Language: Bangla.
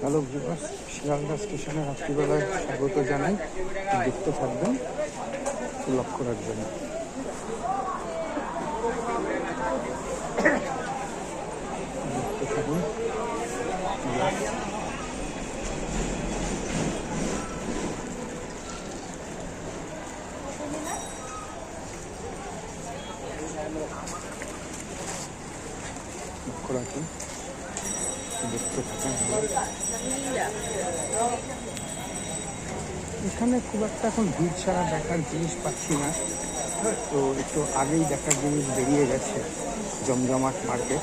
হ্যালো ভিউয়ার্স শিয়ালদা স্টেশনে রাত্রিবেলায় স্বাগত জানাই। দেখতে থাকবেন লক্ষ্য রাখবেন। দেখতে থাকুন। লক্ষ্য রাখুন। দেখতে এখানে খুব একটা এখন ভিড় ছাড়া দেখার জিনিস পাচ্ছি না। তো একটু আগেই দেখার জিনিস বেরিয়ে গেছে জমজমাট মার্কেট।